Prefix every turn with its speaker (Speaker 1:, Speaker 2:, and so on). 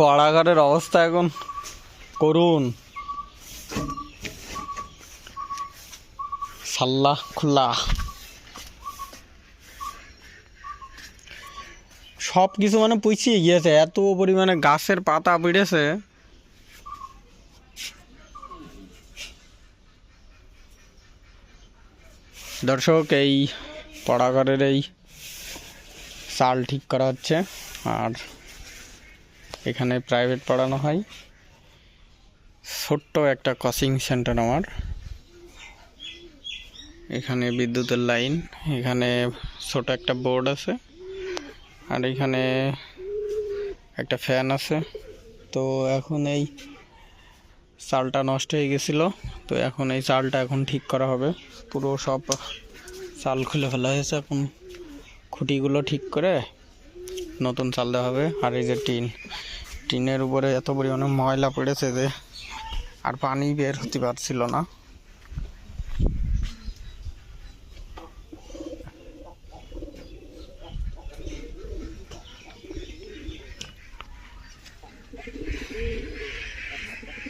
Speaker 1: পড়াঘরের অবস্থা এখন। করুন। সাল্লা খোলা সব কিছু মানে পুষিয়ে গিয়েছে, এত পরিমাণে গাছের পাতা পেড়েছে দর্শক, এই পড়াঘরের এই চাল ঠিক করা হচ্ছে, আর এখানে প্রাইভেট পড়ানো হয়। ছোট্ট একটা কোচিং সেন্টার আমার। এখানে বিদ্যুতের লাইন এখানে ছোট একটা বোর্ড আছে। আর এখানে একটা ফ্যান আছে। তো এখন এই চালটা নষ্ট হয়ে গেছিল। তো এখন এই চালটা এখন ঠিক করা হবে। পুরো সব চাল খুলে ফেলা হয়েছে। এখন খুঁটিগুলো ঠিক করে নতুন চাল দেওয়া হবে। আর এই যে টিন, টিনের উপরে এত পরিমাণে ময়লা পড়েছে যে আর পানি বের হতে পারছিল না।